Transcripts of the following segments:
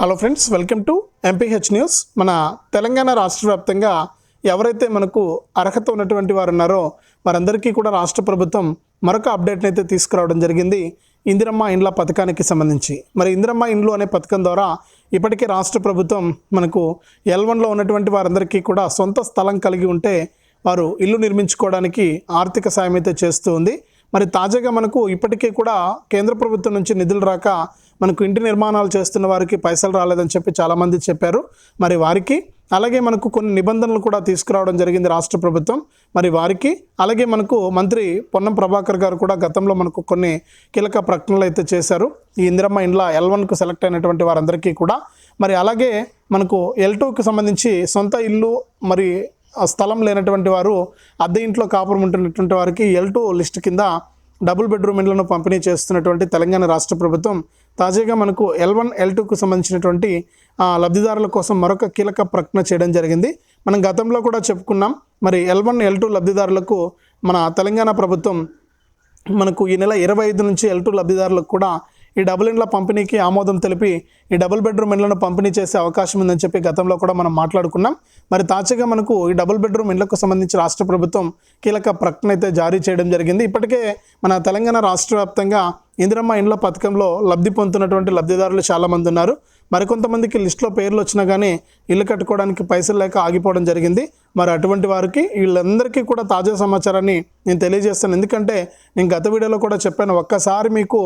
Hello friends welcome to MPH news మన తెలంగాణ రాష్ట్ర వ్యాప్తంగా ఎవరైతే మనకు అర్హత ఉన్నటువంటి వారు ఉన్నారో వారందరికీ కూడా రాష్ట్ర ప్రభుత్వం మరొక అప్డేట్ని అయితే తీసుకురావడం జరిగింది. ఇందిరమ్మ ఇండ్ల పథకానికి సంబంధించి. మరి ఇందిరమ్మ ఇండ్లు అనే పథకం ద్వారా ఇప్పటికే రాష్ట్ర ప్రభుత్వం మనకు ఎల్ వన్లో ఉన్నటువంటి వారందరికీ కూడా సొంత స్థలం కలిగి ఉంటే వారు ఇల్లు నిర్మించుకోవడానికి ఆర్థిక సాయం అయితే చేస్తూ ఉంది. మరి తాజాగా మనకు ఇప్పటికీ కూడా కేంద్ర ప్రభుత్వం నుంచి నిధులు రాక మనకు ఇంటి నిర్మాణాలు చేస్తున్న వారికి పైసలు రాలేదని చెప్పి చాలామంది చెప్పారు. మరి వారికి అలాగే మనకు కొన్ని నిబంధనలు కూడా తీసుకురావడం జరిగింది రాష్ట్ర ప్రభుత్వం. మరి వారికి అలాగే మనకు మంత్రి పొన్నం ప్రభాకర్ గారు కూడా గతంలో మనకు కొన్ని కీలక ప్రకటనలు అయితే చేశారు. ఈ ఇందిరమ్మ ఇండ్ల ఎల్ వన్కు సెలెక్ట్ అయినటువంటి వారందరికీ కూడా. మరి అలాగే మనకు ఎల్ టూకి సంబంధించి సొంత ఇల్లు మరి స్థలం లేనటువంటి వారు అద్దె ఇంట్లో కాపురం ఉంటున్నటువంటి వారికి ఎల్ టూ లిస్ట్ కింద డబుల్ బెడ్రూమ్ ఇండ్లను పంపిణీ చేస్తున్నటువంటి తెలంగాణ రాష్ట్ర ప్రభుత్వం తాజాగా మనకు ఎల్ వన్ ఎల్ టూకు సంబంధించినటువంటి ఆ, లబ్ధిదారుల కోసం మరొక కీలక ప్రకటన చేయడం జరిగింది. మనం గతంలో కూడా చెప్పుకున్నాం. మరి ఎల్ వన్ ఎల్ టూ లబ్ధిదారులకు మన తెలంగాణ ప్రభుత్వం మనకు ఈ నెల ఇరవై ఐదు నుంచి ఎల్ టూ లబ్ధిదారులకు కూడా ఈ డబుల్ ఇండ్ల పంపిణీకి ఆమోదం తెలిపి ఈ డబుల్ బెడ్రూమ్ ఇండ్లను పంపిణీ చేసే అవకాశం ఉందని చెప్పి గతంలో కూడా మనం మాట్లాడుకున్నాం. మరి తాజాగా మనకు ఈ డబుల్ బెడ్రూమ్ ఇండ్లకు సంబంధించి రాష్ట్ర ప్రభుత్వం కీలక ప్రకటన అయితే జారీ చేయడం జరిగింది. ఇప్పటికే మన తెలంగాణ రాష్ట్ర వ్యాప్తంగా ఇందిరమ్మ ఇండ్ల పథకంలో లబ్ధి పొందుతున్నటువంటి లబ్ధిదారులు చాలామంది ఉన్నారు. మరికొంతమందికి లిస్టులో పేర్లు వచ్చినా కానీ ఇల్లు కట్టుకోవడానికి పైసలు లేక ఆగిపోవడం జరిగింది. మరి అటువంటి వారికి వీళ్ళందరికీ కూడా తాజా సమాచారాన్ని నేను తెలియజేస్తాను. ఎందుకంటే నేను గత వీడియోలో కూడా చెప్పాను ఒక్కసారి మీకు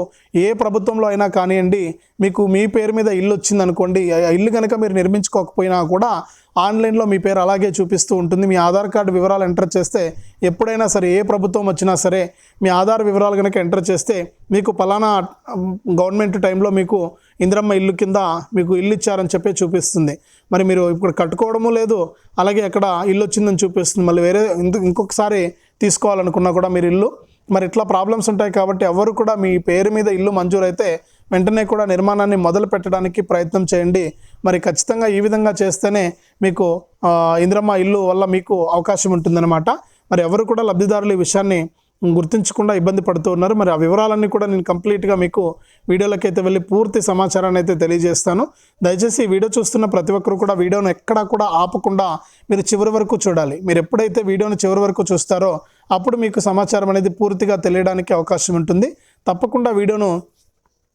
ఏ ప్రభుత్వంలో అయినా కానివ్వండి మీకు మీ పేరు మీద ఇల్లు వచ్చిందనుకోండి ఇల్లు కనుక మీరు నిర్మించుకోకపోయినా కూడా ఆన్లైన్లో మీ పేరు అలాగే చూపిస్తూ ఉంటుంది. మీ ఆధార్ కార్డు వివరాలు ఎంటర్ చేస్తే ఎప్పుడైనా సరే ఏ ప్రభుత్వం వచ్చినా సరే మీ ఆధార్ వివరాలు కనుక ఎంటర్ చేస్తే మీకు పలానా గవర్నమెంట్ టైంలో మీకు ఇందిరమ్మ ఇల్లు కింద మీకు ఇల్లు ఇచ్చారని చెప్పి చూపిస్తుంది. మరి మీరు ఇప్పుడు కట్టుకోవడము లేదు అలాగే అక్కడ ఇల్లు వచ్చిందని చూపిస్తుంది. మళ్ళీ వేరే ఇంకొకసారి తీసుకోవాలనుకున్నా కూడా మీరు ఇల్లు. మరి ఇట్లా ప్రాబ్లమ్స్ ఉంటాయి కాబట్టి ఎవరు కూడా మీ పేరు మీద ఇల్లు మంజూరైతే వెంటనే కూడా నిర్మాణాన్ని మొదలు పెట్టడానికి ప్రయత్నం చేయండి. మరి ఖచ్చితంగా ఈ విధంగా చేస్తేనే మీకు ఇందిరమ్మ ఇల్లు వల్ల మీకు అవకాశం ఉంటుందన్నమాట. మరి ఎవరు కూడా లబ్ధిదారులు ఈ విషయాన్ని గుర్తించకుండా ఇబ్బంది పడుతూ ఉన్నారు. మరి ఆ వివరాలన్నీ కూడా నేను కంప్లీట్గా మీకు వీడియోలోకి అయితే వెళ్ళి పూర్తి సమాచారాన్ని అయితే తెలియజేస్తాను. దయచేసి ఈ వీడియో చూస్తున్న ప్రతి ఒక్కరు కూడా వీడియోను ఎక్కడా కూడా ఆపకుండా మీరు చివరి వరకు చూడాలి. మీరు ఎప్పుడైతే వీడియోను చివరి వరకు చూస్తారో అప్పుడు మీకు సమాచారం అనేది పూర్తిగా తెలియడానికి అవకాశం ఉంటుంది. తప్పకుండా వీడియోను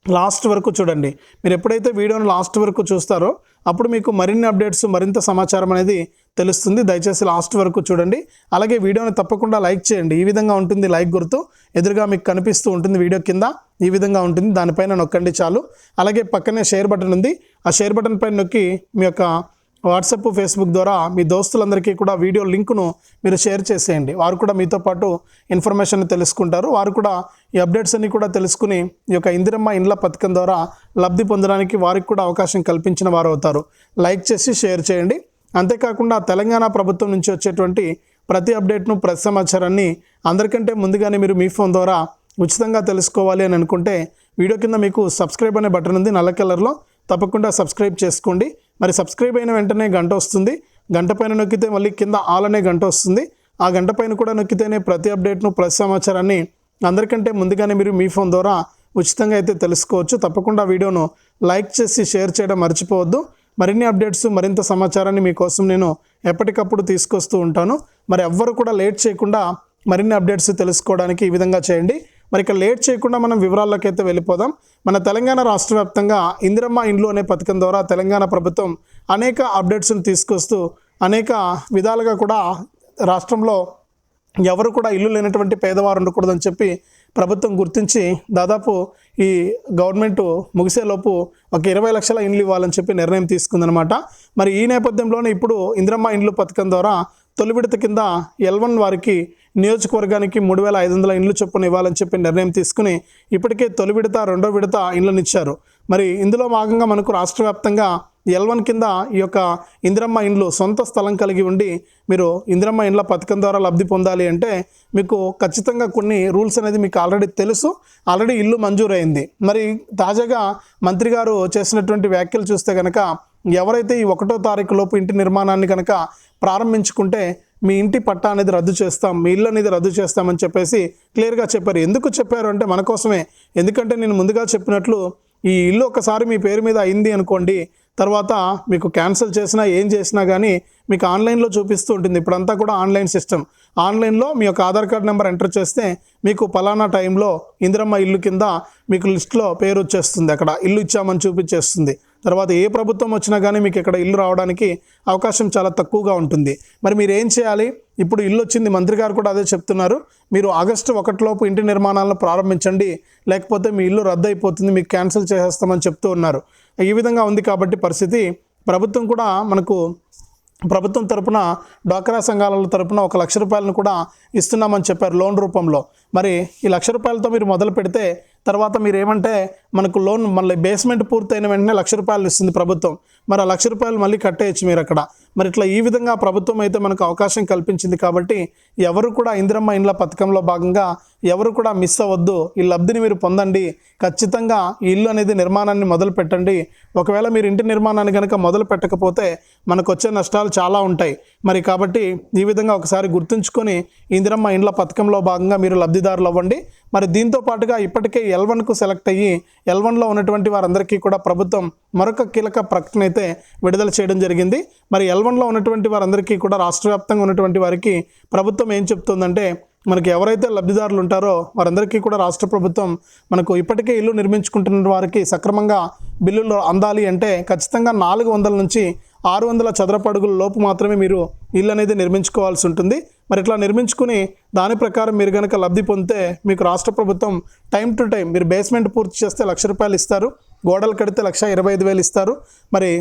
లాస్ట్ వరకు చూడండి. మీరు ఎప్పుడైతే వీడియోను లాస్ట్ వరకు చూస్తారో అప్పుడు మీకు మరిన్ని అప్డేట్స్ మరింత సమాచారం అనేది తెలుస్తుంది. దయచేసి లాస్ట్ వరకు చూడండి. అలాగే వీడియోని తప్పకుండా లైక్ చేయండి. ఈ విధంగా ఉంటుంది లైక్ గుర్తు. ఎదురుగా మీకు కనిపిస్తూ ఉంటుంది వీడియో కింద. ఈ విధంగా ఉంటుంది. దానిపైన నొక్కండి చాలు. అలాగే పక్కనే షేర్ బటన్ ఉంది. ఆ షేర్ బటన్ పైన నొక్కి మీ యొక్క వాట్సాప్ ఫేస్బుక్ ద్వారా మీ దోస్తులందరికీ కూడా వీడియో లింకును మీరు షేర్ చేసేయండి. వారు కూడా మీతో పాటు ఇన్ఫర్మేషన్ తెలుసుకుంటారు. వారు కూడా ఈ అప్డేట్స్ అన్ని కూడా తెలుసుకుని ఈ యొక్క ఇందిరమ్మ ఇండ్ల పథకం ద్వారా లబ్ధి పొందడానికి వారికి కూడా అవకాశం కల్పించిన వారు అవుతారు. లైక్ చేసి షేర్ చేయండి. అంతేకాకుండా తెలంగాణ ప్రభుత్వం నుంచి వచ్చేటువంటి ప్రతి అప్డేట్ను ప్రతి సమాచారాన్ని అందరికంటే ముందుగానే మీరు మీ ఫోన్ ద్వారా ఉచితంగా తెలుసుకోవాలి అని అనుకుంటే వీడియో కింద మీకు సబ్స్క్రైబ్ అనే బటన్ ఉంది నల్ల కలర్లో. తప్పకుండా సబ్స్క్రైబ్ చేసుకోండి. మరి సబ్స్క్రైబ్ అయిన వెంటనే గంట వస్తుంది. గంట పైన నొక్కితే మళ్ళీ కింద ఆల్ అనే గంట వస్తుంది. ఆ గంట పైన కూడా నొక్కితేనే ప్రతి అప్డేట్ను ప్రతి సమాచారాన్ని అందరికంటే ముందుగానే మీరు మీ ఫోన్ ద్వారా ఉచితంగా అయితే తెలుసుకోవచ్చు. తప్పకుండా వీడియోను లైక్ చేసి షేర్ చేయడం మర్చిపోవద్దు. మరిన్ని అప్డేట్స్ మరింత సమాచారాన్ని మీకోసం నేను ఎప్పటికప్పుడు తీసుకొస్తూ ఉంటాను. మరి ఎవ్వరు కూడా లేట్ చేయకుండా మరిన్ని అప్డేట్స్ తెలుసుకోవడానికి ఈ విధంగా చేయండి. మరి ఇక లేట్ చేయకుండా మనం వివరాల్లోకి అయితే వెళ్ళిపోదాం. మన తెలంగాణ రాష్ట్ర వ్యాప్తంగా ఇందిరమ్మ ఇండ్లు అనే పథకం ద్వారా తెలంగాణ ప్రభుత్వం అనేక అప్డేట్స్ను తీసుకొస్తూ అనేక విధాలుగా కూడా రాష్ట్రంలో ఎవరు కూడా ఇల్లు లేనటువంటి పేదవారు ఉండకూడదని చెప్పి ప్రభుత్వం గుర్తించి దాదాపు ఈ గవర్నమెంట్ ముగిసేలోపు ఒక ఇరవై లక్షల ఇండ్లు ఇవ్వాలని చెప్పి నిర్ణయం తీసుకుందనమాట మరి ఈ నేపథ్యంలోనే ఇప్పుడు ఇందిరమ్మ ఇండ్లు పథకం ద్వారా తొలి విడత కింద ఎల్వన్ వారికి నియోజకవర్గానికి మూడు వేల ఐదు వందల ఇండ్లు చొప్పున ఇవ్వాలని చెప్పి నిర్ణయం తీసుకుని ఇప్పటికే తొలి విడత రెండో విడత ఇండ్లను ఇచ్చారు మరి ఇందులో భాగంగా మనకు రాష్ట్ర వ్యాప్తంగా ఎల్వన్ కింద ఈ యొక్క ఇందిరమ్మ ఇండ్లు సొంత స్థలం కలిగి ఉండి మీరు ఇందిరమ్మ ఇండ్ల పథకం ద్వారా లబ్ధి పొందాలి అంటే మీకు ఖచ్చితంగా కొన్ని రూల్స్ అనేది మీకు ఆల్రెడీ తెలుసు. ఆల్రెడీ ఇల్లు మంజూరైంది. మరి తాజాగా మంత్రి గారు చేసినటువంటి వ్యాఖ్యలు చూస్తే కనుక ఎవరైతే ఈ ఒకటో తారీఖు లోపు ఇంటి నిర్మాణాన్ని కనుక ప్రారంభించుకుంటే మీ ఇంటి పట్టా అనేది రద్దు చేస్తాం మీ ఇల్లు అనేది రద్దు చేస్తామని చెప్పేసి క్లియర్గా చెప్పారు. ఎందుకు చెప్పారు అంటే మన కోసమే. ఎందుకంటే నేను ముందుగా చెప్పినట్లు ఈ ఇల్లు ఒకసారి మీ పేరు మీద అయింది అనుకోండి తర్వాత మీకు క్యాన్సిల్ చేసినా ఏం చేసినా కానీ మీకు ఆన్లైన్లో చూపిస్తూ ఉంటుంది. ఇప్పుడంతా కూడా ఆన్లైన్ సిస్టమ్. ఆన్లైన్లో మీ యొక్క ఆధార్ కార్డ్ నెంబర్ ఎంటర్ చేస్తే మీకు పలానా టైంలో ఇందిరమ్మ ఇల్లు కింద మీకు లిస్ట్లో పేరు వచ్చేస్తుంది. అక్కడ ఇల్లు ఇచ్చామని చూపించేస్తుంది. తర్వాత ఏ ప్రభుత్వం వచ్చినా కానీ మీకు ఇక్కడ ఇల్లు రావడానికి అవకాశం చాలా తక్కువగా ఉంటుంది. మరి మీరు ఏం చేయాలి? ఇప్పుడు ఇల్లు వచ్చింది మంత్రి గారు కూడా అదే చెప్తున్నారు. మీరు ఆగస్టు ఒకటిలోపు ఇంటి నిర్మాణాలను ప్రారంభించండి. లేకపోతే మీ ఇల్లు రద్దు అయిపోతుంది మీకు క్యాన్సిల్ చేసేస్తామని చెప్తూ ఉన్నారు. ఈ విధంగా ఉంది కాబట్టి పరిస్థితి. ప్రభుత్వం కూడా మనకు ప్రభుత్వం తరపున డ్వాక్రా సంఘాల తరపున ఒక లక్ష రూపాయలను కూడా ఇస్తున్నామని చెప్పారు లోన్ రూపంలో. మరి ఈ లక్ష రూపాయలతో మీరు మొదలు పెడితే తర్వాత మీరు ఏమంటే మనకు లోన్ మళ్ళీ బేస్మెంట్ పూర్తయిన వెంటనే లక్ష రూపాయలు ఇస్తుంది ప్రభుత్వం. మరి ఆ లక్ష రూపాయలు మళ్ళీ కట్టేయచ్చు మీరు అక్కడ. మరి ఇట్లా ఈ విధంగా ప్రభుత్వం అయితే మనకు అవకాశం కల్పించింది కాబట్టి ఎవరు కూడా ఇందిరమ్మ ఇండ్ల పథకంలో భాగంగా ఎవరు కూడా మిస్ అవ్వద్దు. ఈ లబ్ధిని మీరు పొందండి. ఖచ్చితంగా ఈ ఇల్లు అనేది నిర్మాణాన్ని మొదలు పెట్టండి. ఒకవేళ మీరు ఇంటి నిర్మాణాన్ని కనుక మొదలు పెట్టకపోతే మనకు వచ్చే నష్టాలు చాలా ఉంటాయి. మరి కాబట్టి ఈ విధంగా ఒకసారి గుర్తుంచుకొని ఇందిరమ్మ ఇండ్ల పథకంలో భాగంగా మీరు లబ్ధి లబ్ధిదారులు అవ్వండి. మరి దీంతో పాటుగా ఇప్పటికే ఎల్ వన్కు సెలెక్ట్ అయ్యి ఎల్ వన్లో ఉన్నటువంటి వారందరికీ కూడా ప్రభుత్వం మరొక కీలక ప్రకటన అయితే విడుదల చేయడం జరిగింది. మరి ఎల్ వన్లో ఉన్నటువంటి వారందరికీ కూడా రాష్ట్ర వ్యాప్తంగా ఉన్నటువంటి వారికి ప్రభుత్వం ఏం చెప్తుందంటే మనకి ఎవరైతే లబ్ధిదారులు ఉంటారో వారందరికీ కూడా రాష్ట్ర ప్రభుత్వం మనకు ఇప్పటికే ఇల్లు నిర్మించుకుంటున్న వారికి సక్రమంగా బిల్లులు అందాలి అంటే ఖచ్చితంగా నాలుగు వందల నుంచి ఆరు వందల చదరపడుగుల లోపు మాత్రమే మీరు ఇల్లు అనేది నిర్మించుకోవాల్సి ఉంటుంది. మరి ఇట్లా నిర్మించుకుని దాని ప్రకారం మీరు కనుక లబ్ధి పొందితే మీకు రాష్ట్ర ప్రభుత్వం టైం టు టైం మీరు బేస్మెంట్ పూర్తి చేస్తే లక్ష రూపాయలు ఇస్తారు గోడలు కడితే లక్ష ఇరవై ఐదు వేలు ఇస్తారు మరి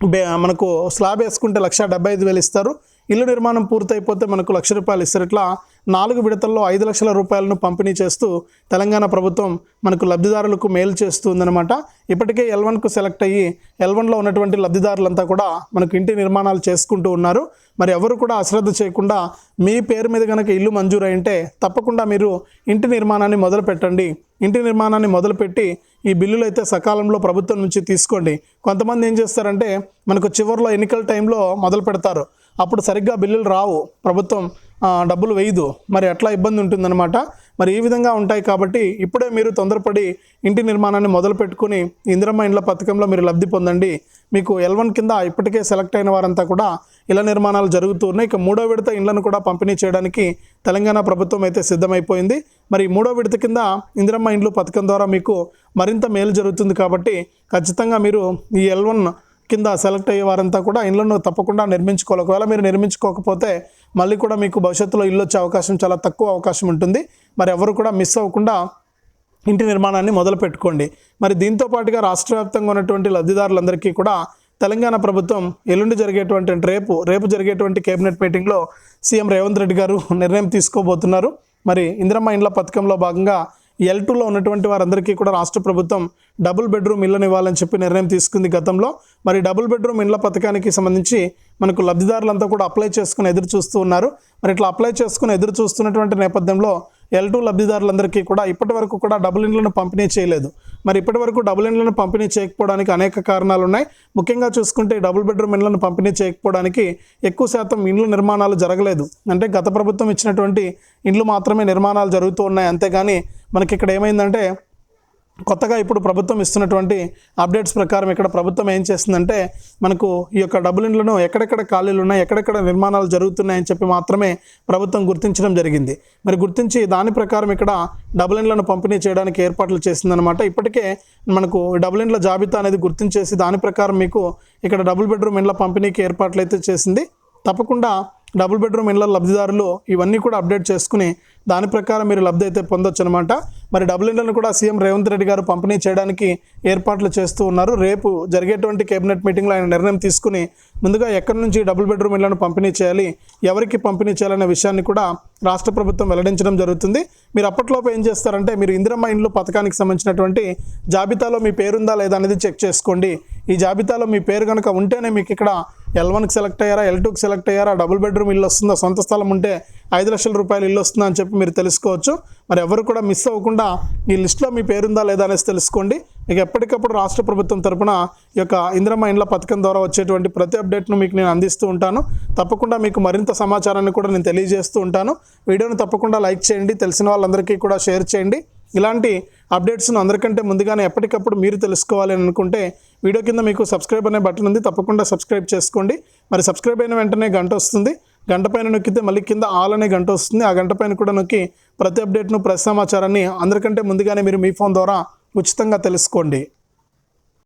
బే మనకు స్లాబ్ వేసుకుంటే లక్ష డెబ్బై ఐదు వేలు ఇస్తారు ఇల్లు నిర్మాణం పూర్తయిపోతే మనకు లక్ష రూపాయలు ఇస్తారు ఇట్లా నాలుగు విడతల్లో ఐదు లక్షల రూపాయలను పంపిణీ చేస్తూ తెలంగాణ ప్రభుత్వం మనకు లబ్ధిదారులకు మేలు చేస్తుందనమాట ఇప్పటికే ఎల్వన్కు సెలెక్ట్ అయ్యి ఎల్వన్లో ఉన్నటువంటి లబ్ధిదారులంతా కూడా మనకు ఇంటి నిర్మాణాలు చేసుకుంటూ ఉన్నారు. మరి ఎవరు కూడా అశ్రద్ధ చేయకుండా మీ పేరు మీద కనుక ఇల్లు మంజూరైంటే తప్పకుండా మీరు ఇంటి నిర్మాణాన్ని మొదలు పెట్టండి. ఇంటి నిర్మాణాన్ని మొదలుపెట్టి ఈ బిల్లులు అయితే సకాలంలో ప్రభుత్వం నుంచి తీసుకోండి. కొంతమంది ఏం చేస్తారంటే మనకు చివరిలో ఎన్నికల టైంలో మొదలు పెడతారు. అప్పుడు సరిగ్గా బిల్లులు రావు. ప్రభుత్వం డబ్బులు వేయదు. మరి అట్లా ఇబ్బంది ఉంటుందన్నమాట. మరి ఈ విధంగా ఉంటాయి కాబట్టి ఇప్పుడే మీరు తొందరపడి ఇంటి నిర్మాణాన్ని మొదలుపెట్టుకుని ఇందిరమ్మ ఇండ్ల పథకంలో మీరు లబ్ధి పొందండి. మీకు ఎల్వన్ కింద ఇప్పటికే సెలెక్ట్ అయిన వారంతా కూడా ఇళ్ళ నిర్మాణాలు జరుగుతూ ఉన్నాయి. ఇక మూడో విడత ఇండ్లను కూడా పంపిణీ చేయడానికి తెలంగాణ ప్రభుత్వం అయితే సిద్ధమైపోయింది. మరి మూడో విడత కింద ఇందిరమ్మ ఇండ్లు పథకం ద్వారా మీకు మరింత మేలు జరుగుతుంది కాబట్టి ఖచ్చితంగా మీరు ఈ ఎల్ వన్ కింద సెలెక్ట్ అయ్యే వారంతా కూడా ఇళ్ళను తప్పకుండా నిర్మించుకోవాలి. ఒకవేళ మీరు నిర్మించుకోకపోతే మళ్ళీ కూడా మీకు భవిష్యత్తులో ఇల్లు వచ్చే అవకాశం చాలా తక్కువ అవకాశం ఉంటుంది. మరి ఎవరు కూడా మిస్ అవ్వకుండా ఇంటి నిర్మాణాన్ని మొదలు పెట్టుకోండి. మరి దీంతో పాటుగా రాష్ట్ర వ్యాప్తంగా ఉన్నటువంటి లబ్ధిదారులందరికీ కూడా తెలంగాణ ప్రభుత్వం ఎల్లుండి జరిగేటువంటి రేపు రేపు జరిగేటువంటి కేబినెట్ మీటింగ్లో సీఎం రేవంత్ రెడ్డి గారు నిర్ణయం తీసుకోబోతున్నారు. మరి ఇందిరమ్మ ఇండ్ల పథకంలో భాగంగా ఎల్ టూలో ఉన్నటువంటి వారందరికీ కూడా రాష్ట్ర ప్రభుత్వం డబుల్ బెడ్రూమ్ ఇళ్ళని ఇవ్వాలని చెప్పి నిర్ణయం తీసుకుంది గతంలో. మరి డబుల్ బెడ్రూమ్ ఇండ్ల పథకానికి సంబంధించి మనకు లబ్ధిదారులంతా కూడా అప్లై చేసుకుని ఎదురు చూస్తూ ఉన్నారు. మరి ఇట్లా అప్లై చేసుకుని ఎదురు చూస్తున్నటువంటి నేపథ్యంలో ఎల్ టూ లబ్ధిదారులందరికీ కూడా ఇప్పటి వరకు కూడా డబుల్ ఇండ్లను పంపిణీ చేయలేదు. మరి ఇప్పటి వరకు డబుల్ ఇండ్లను పంపిణీ చేయకపోవడానికి అనేక కారణాలు ఉన్నాయి. ముఖ్యంగా చూసుకుంటే డబుల్ బెడ్రూమ్ ఇండ్లను పంపిణీ చేయకపోవడానికి ఎక్కువ శాతం ఇండ్ల నిర్మాణాలు జరగలేదు. అంటే గత ప్రభుత్వం ఇచ్చినటువంటి ఇండ్లు మాత్రమే నిర్మాణాలు జరుగుతూ ఉన్నాయి. అంతేగాని మనకి ఇక్కడ ఏమైందంటే కొత్తగా ఇప్పుడు ప్రభుత్వం ఇస్తున్నటువంటి అప్డేట్స్ ప్రకారం ఇక్కడ ప్రభుత్వం ఏం చేస్తుందంటే మనకు ఈ యొక్క డబుల్ ఇండ్లను ఎక్కడెక్కడ ఖాళీలు ఉన్నాయి ఎక్కడెక్కడ నిర్మాణాలు జరుగుతున్నాయని చెప్పి మాత్రమే ప్రభుత్వం గుర్తించడం జరిగింది. మరి గుర్తించి దాని ప్రకారం ఇక్కడ డబుల్ ఇండ్లను పంపిణీ చేయడానికి ఏర్పాట్లు చేసిందనమాట ఇప్పటికే మనకు డబుల్ ఇండ్ల జాబితా అనేది గుర్తించేసి దాని ప్రకారం మీకు ఇక్కడ డబుల్ బెడ్రూమ్ ఇండ్ల పంపిణీకి ఏర్పాట్లు అయితే చేసింది. తప్పకుండా డబుల్ బెడ్రూమ్ ఇండ్ల లబ్ధిదారులు ఇవన్నీ కూడా అప్డేట్ చేసుకుని దాని ప్రకారం మీరు లబ్ధి అయితే పొందొచ్చు అనమాట మరి డబుల్ ఇండ్లను కూడా సీఎం రేవంత్ రెడ్డి గారు పంపిణీ చేయడానికి ఏర్పాట్లు చేస్తూ ఉన్నారు. రేపు జరిగేటువంటి కేబినెట్ మీటింగ్లో ఆయన నిర్ణయం తీసుకుని ముందుగా ఎక్కడి నుంచి డబుల్ బెడ్రూమ్ ఇళ్ళను పంపిణీ చేయాలి ఎవరికి పంపిణీ చేయాలనే విషయాన్ని కూడా రాష్ట్ర ప్రభుత్వం వెల్లడించడం జరుగుతుంది. మీరు అప్పట్లోపు ఏం చేస్తారంటే మీరు ఇందిరమ్మ ఇండ్లు పథకానికి సంబంధించినటువంటి జాబితాలో మీ పేరుందా లేదా అనేది చెక్ చేసుకోండి. ఈ జాబితాలో మీ పేరు కనుక ఉంటేనే మీకు ఇక్కడ ఎల్ వన్కి సెలెక్ట్ అయ్యారా ఎల్ టూకి సెలెక్ట్ అయ్యారా డబుల్ బెడ్రూమ్ ఇల్లు వస్తుందా సొంత స్థలం ఉంటే ఐదు లక్షల రూపాయలు ఇల్లు వస్తుందా అని చెప్పి మీరు తెలుసుకోవచ్చు. మరి ఎవరు కూడా మిస్ అవ్వకుండా ఈ లిస్ట్లో మీ పేరుందా లేదా అనేసి తెలుసుకోండి. మీకు ఎప్పటికప్పుడు రాష్ట్ర ప్రభుత్వం తరపున ఈ యొక్క ఇంద్రమ్మ ఇండ్ల పథకం ద్వారా వచ్చేటువంటి ప్రతి అప్డేట్ను మీకు నేను అందిస్తూ ఉంటాను. తప్పకుండా మీకు మరింత సమాచారాన్ని కూడా నేను తెలియజేస్తూ ఉంటాను. వీడియోను తప్పకుండా లైక్ చేయండి తెలిసిన వాళ్ళందరికీ కూడా షేర్ చేయండి. ఇలాంటి అప్డేట్స్ను అందరికంటే ముందుగానే ఎప్పటికప్పుడు మీరు తెలుసుకోవాలి అని అనుకుంటే వీడియో కింద మీకు సబ్స్క్రైబ్ అనే బటన్ ఉంది. తప్పకుండా సబ్స్క్రైబ్ చేసుకోండి. మరి సబ్స్క్రైబ్ అయిన వెంటనే గంట వస్తుంది. గంట పైన నొక్కితే మళ్ళీ కింద ఆల్ అనే గంట వస్తుంది. ఆ గంట పైన కూడా నొక్కి ప్రతి అప్డేట్ను ప్రతి సమాచారాన్ని అందరికంటే ముందుగానే మీరు మీ ఫోన్ ద్వారా ఉచితంగా తెలుసుకోండి.